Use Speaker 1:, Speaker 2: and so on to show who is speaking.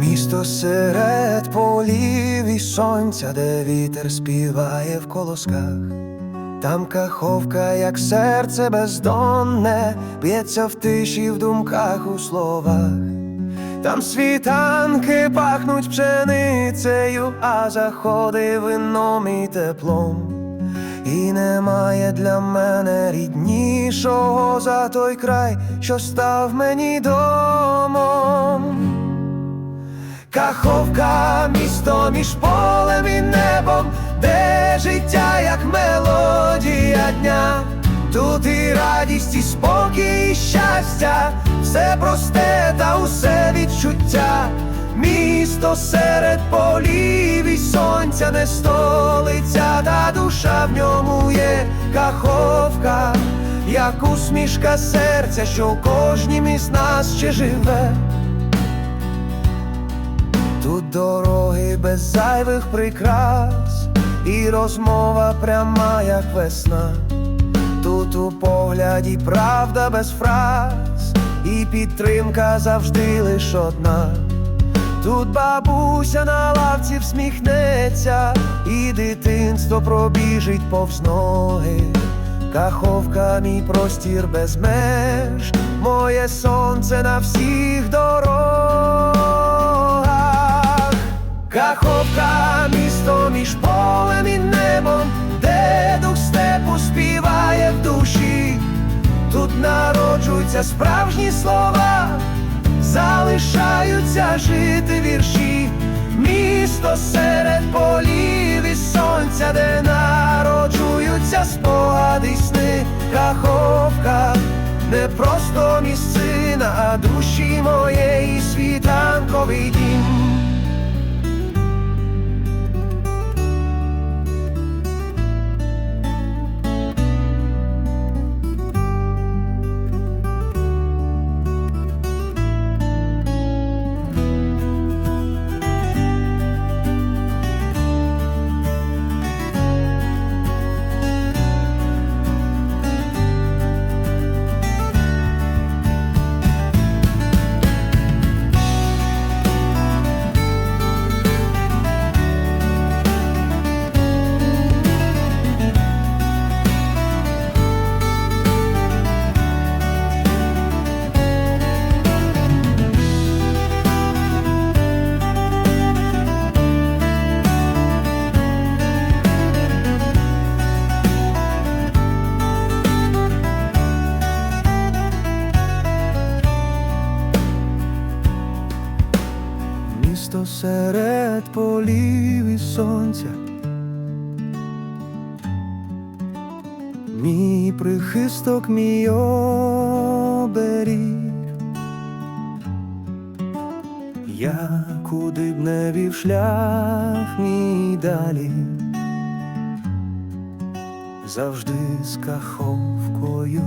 Speaker 1: Місто серед полів і сонця, де вітер співає в колосках, там каховка, як серце бездонне, б'ється в тиші в думках у словах. Там світанки пахнуть пшеницею, а заходи вином і теплом. І немає для мене ріднішого за той край, що став мені домом. Каховка, місто між полем і небом, де життя, як мелодія дня, тут і радість, і спокій, і щастя, все просте та усе відчуття, місто серед полів і сонця, не столиця, та душа в ньому є. Каховка, як усмішка серця, що в кожнім із нас ще живе. Тут дороги без зайвих прикрас, і розмова пряма, як весна. Тут у погляді правда без фраз, і підтримка завжди лиш одна. Тут бабуся на лавці всміхнеться, і дитинство пробіжить повз ноги. Каховка, мій простір без меж, моє сонце на всіх дорогах. Каховка, місто між полем і небом, де дух степу співає в душі. Тут народжуються справжні слова, залишаються жити вірші, місто серед полів і сонця, де народжуються спогади й сни, каховка, не просто місцина, а душі моєї світанковий дім. Місто серед полів і сонця. Мій прихисток, мій оберіг. Я куди б не вів шлях мій далі, завжди з каховкою